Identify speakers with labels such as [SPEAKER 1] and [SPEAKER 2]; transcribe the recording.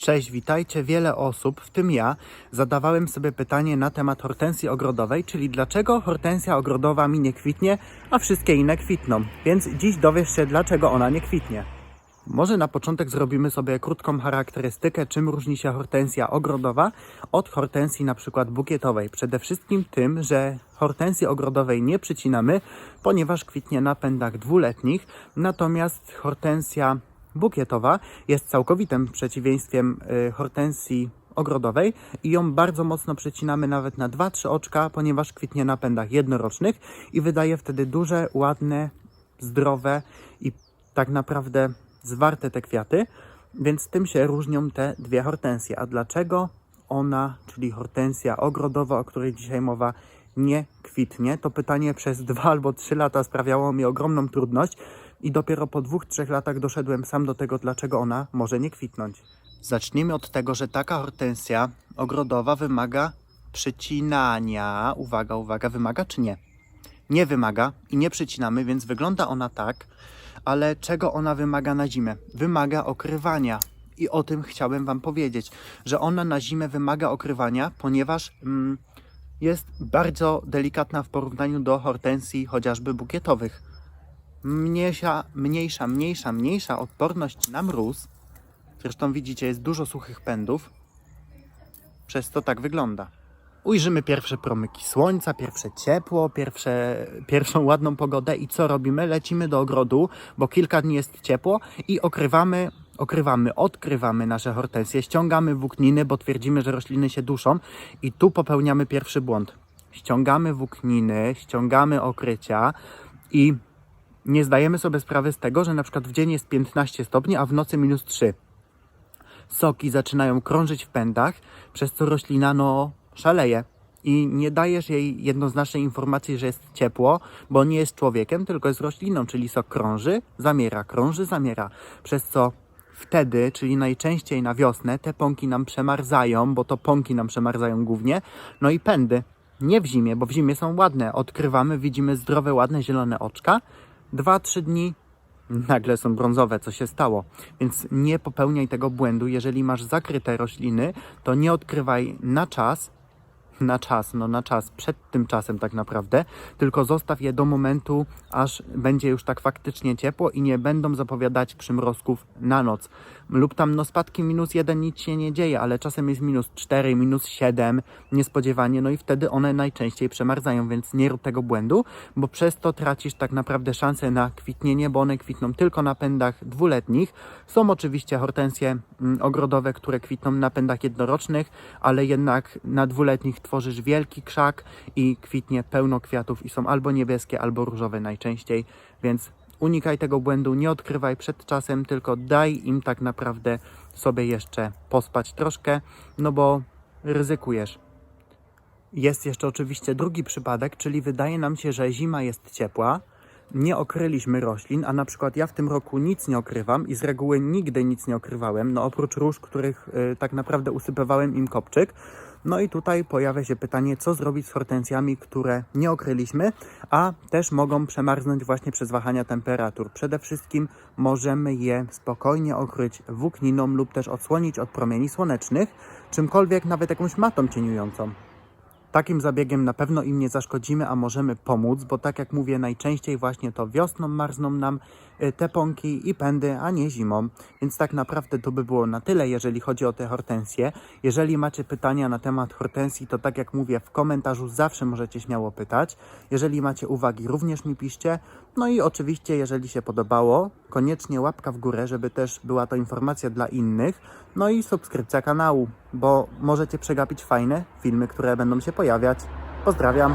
[SPEAKER 1] Cześć, witajcie. Wiele osób, w tym ja, zadawałem sobie pytanie na temat hortensji ogrodowej, czyli dlaczego hortensja ogrodowa mi nie kwitnie, a wszystkie inne kwitną. Więc dziś dowiesz się, dlaczego ona nie kwitnie. Może na początek zrobimy sobie krótką charakterystykę, czym różni się hortensja ogrodowa od hortensji na przykład bukietowej. Przede wszystkim tym, że hortensji ogrodowej nie przycinamy, ponieważ kwitnie na pędach dwuletnich, natomiast hortensja bukietowa jest całkowitym przeciwieństwem y, hortensji ogrodowej i ją bardzo mocno przecinamy nawet na 2-3 oczka, ponieważ kwitnie na pędach jednorocznych i wydaje wtedy duże, ładne, zdrowe i tak naprawdę zwarte te kwiaty, więc tym się różnią te dwie hortensje. A dlaczego ona, czyli hortensja ogrodowa, o której dzisiaj mowa, nie kwitnie? To pytanie przez dwa albo trzy lata sprawiało mi ogromną trudność i dopiero po dwóch, trzech latach doszedłem sam do tego, dlaczego ona może nie kwitnąć. Zacznijmy od tego, że taka hortensja ogrodowa wymaga przycinania. Uwaga, uwaga, wymaga czy nie? Nie wymaga i nie przycinamy, więc wygląda ona tak, ale czego ona wymaga na zimę? Wymaga okrywania. I o tym chciałem Wam powiedzieć, że ona na zimę wymaga okrywania, ponieważ mm, jest bardzo delikatna w porównaniu do hortensji chociażby bukietowych. Mniejsza, mniejsza, mniejsza, mniejsza odporność na mróz. Zresztą widzicie, jest dużo suchych pędów. Przez to tak wygląda. Ujrzymy pierwsze promyki słońca, pierwsze ciepło, pierwsze, pierwszą ładną pogodę i co robimy? Lecimy do ogrodu, bo kilka dni jest ciepło i okrywamy, okrywamy, odkrywamy nasze hortensje, ściągamy włókniny, bo twierdzimy, że rośliny się duszą i tu popełniamy pierwszy błąd. Ściągamy włókniny, ściągamy okrycia i nie zdajemy sobie sprawy z tego, że na przykład w dzień jest 15 stopni, a w nocy minus 3 soki zaczynają krążyć w pędach, przez co roślina no szaleje. I nie dajesz jej jednoznacznej informacji, że jest ciepło, bo nie jest człowiekiem, tylko jest rośliną, czyli sok krąży, zamiera, krąży, zamiera. Przez co wtedy, czyli najczęściej na wiosnę, te pąki nam przemarzają, bo to pąki nam przemarzają głównie, no i pędy. Nie w zimie, bo w zimie są ładne. Odkrywamy, widzimy zdrowe, ładne, zielone oczka. Dwa, trzy dni nagle są brązowe, co się stało. Więc nie popełniaj tego błędu. Jeżeli masz zakryte rośliny, to nie odkrywaj na czas, na czas, no na czas, przed tym czasem tak naprawdę, tylko zostaw je do momentu, aż będzie już tak faktycznie ciepło i nie będą zapowiadać przymrozków na noc. Lub tam no spadki minus jeden nic się nie dzieje, ale czasem jest minus 4, minus 7 niespodziewanie, no i wtedy one najczęściej przemarzają, więc nie rób tego błędu, bo przez to tracisz tak naprawdę szansę na kwitnienie, bo one kwitną tylko na pędach dwuletnich. Są oczywiście hortensje mm, ogrodowe, które kwitną na pędach jednorocznych, ale jednak na dwuletnich tworzysz wielki krzak i kwitnie pełno kwiatów i są albo niebieskie, albo różowe najczęściej, więc unikaj tego błędu, nie odkrywaj przed czasem, tylko daj im tak naprawdę sobie jeszcze pospać troszkę, no bo ryzykujesz. Jest jeszcze oczywiście drugi przypadek, czyli wydaje nam się, że zima jest ciepła, nie okryliśmy roślin, a na przykład ja w tym roku nic nie okrywam i z reguły nigdy nic nie okrywałem, no oprócz róż, których y, tak naprawdę usypywałem im kopczyk. No i tutaj pojawia się pytanie, co zrobić z hortensjami, które nie okryliśmy, a też mogą przemarznąć właśnie przez wahania temperatur. Przede wszystkim możemy je spokojnie okryć włókniną lub też odsłonić od promieni słonecznych, czymkolwiek, nawet jakąś matą cieniującą. Takim zabiegiem na pewno im nie zaszkodzimy, a możemy pomóc, bo tak jak mówię, najczęściej właśnie to wiosną marzną nam y, te pąki i pędy, a nie zimą. Więc tak naprawdę to by było na tyle, jeżeli chodzi o te hortensje. Jeżeli macie pytania na temat hortensji, to tak jak mówię, w komentarzu zawsze możecie śmiało pytać. Jeżeli macie uwagi, również mi piszcie. No i oczywiście, jeżeli się podobało, koniecznie łapka w górę, żeby też była to informacja dla innych. No i subskrypcja kanału, bo możecie przegapić fajne filmy, które będą się pojawiać. Pozdrawiam.